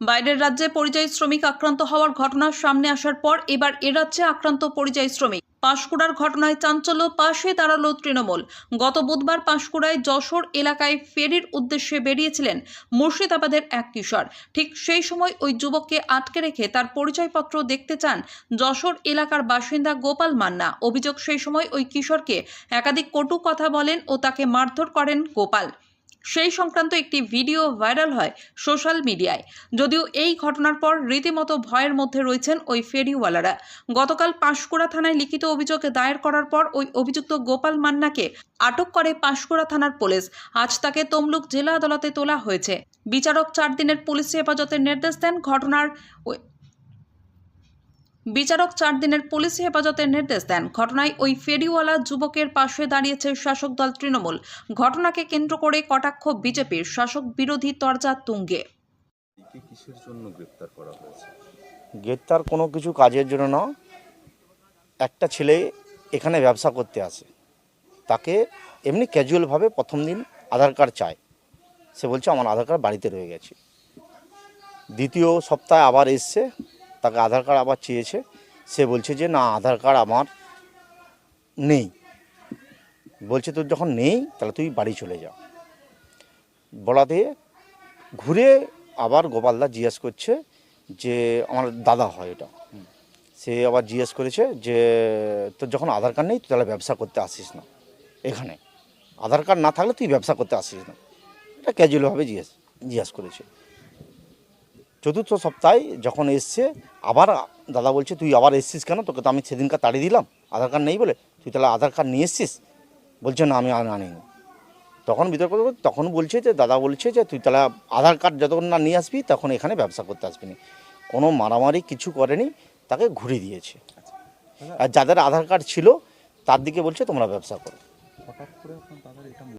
বাইরের রাজ্যে পরিযায়ী শ্রমিক আক্রান্ত হওয়ার ঘটনা সামনে আসার পর এবার এ রাজ্যে আক্রান্ত পরিযায়ী শ্রমিক। পাঁশকুড়ার ঘটনায় চাঞ্চল্য, পাশে দাঁড়াল তৃণমূল। গত বুধবার পাঁশকুড়ায় যশোর এলাকায় ফেরির উদ্দেশ্যে বেরিয়েছিলেন মুর্শিদাবাদের এক কিশোর। ঠিক সেই সময় ওই যুবককে আটকে রেখে তার পরিচয়পত্র দেখতে চান যশোর এলাকার বাসিন্দা গোপাল মান্না। অভিযোগ সেই সময় ওই কিশোরকে একাধিক কটু কথা বলেন ও তাকে মারধর করেন গোপাল। সেই সংক্রান্ত একটি ভিডিও ভাইরাল হয় সোশ্যাল মিডিয়ায়। যদিও এই ঘটনার পর রীতিমতো ভয়ের মধ্যে রয়েছেন ওই ফেরিওয়ালারা। গতকাল পাঁশকুড়া থানায় লিখিত অভিযোগ দায়ের করার পর ওই অভিযুক্ত গোপাল মান্নাকে আটক করে পাঁশকুড়া থানার পুলিশ। আজ তাকে তমলুক জেলা আদালতে তোলা হয়েছে। বিচারক চার দিনের পুলিশ হেফাজতের নির্দেশ দেন ঘটনার বিচারক চার দিনের পুলিশ হেফাজতের নির্দেশ দেন। ঘটনায় ওই ফেরিওয়ালা যুবকের পাশে দাঁড়িয়েছে শাসক দল তৃণমূল। ঘটনাকে কেন্দ্র করে কটাক্ষ বিজেপির শাসক বিরোধী তরজা তুঙ্গে। কিসের গ্রেপ্তার গ্রেপ্তার কোনো কিছু কাজের জন্য না একটা ছেলে এখানে ব্যবসা করতে আসে। তাকে এমনি ক্যাজুয়ালভাবে প্রথম দিন আধার কার্ড চায়। সে বলছে, আমার আধার কার্ড বাড়িতে রয়ে গেছে। দ্বিতীয় সপ্তাহে আবার এসছে। তাকে আধার কার্ড আবার চেয়েছে। সে বলছে যে, না, আধার কার্ড আমার নেই। বলছে, তোর যখন নেই, তাহলে তুই বাড়ি চলে যা। বলাতে ঘুরে আবার গোপালদা জিজ্ঞেস করছে যে, আমার দাদা হয় এটা। সে আবার জিজ্ঞেস করেছে যে, তোর যখন আধার কার্ড নেই, তুই তাহলে ব্যবসা করতে আসিস না এখানে। আধার কার্ড না থাকলে তুই ব্যবসা করতে আসিস না। এটা ক্যাজুয়ালভাবে জিজ্ঞেস জিজ্ঞেস করেছে। চতুর্থ সপ্তাহে যখন এসছে আবার দাদা বলছে তুই আবার এসছিস কেন? তোকে তো আমি সেদিনকার তাড়িয়ে দিলাম। আধার কার্ড নেই বলে। তুই তাহলে আধার কার্ড নিয়ে এসছিস? বলছে না আমি আনিনি তখন বিতর্ক তখন বলছে যে দাদা বলছে যে তুই তাহলে আধার কার্ড যতক্ষণ না নিয়ে আসবি তখন এখানে ব্যবসা করতে আসবি না কোনো মারামারি কিছু করেনি তাকে ঘুরে দিয়েছে। আর যাদের আধার কার্ড ছিল তার দিকে বলছে তোমরা ব্যবসা করো।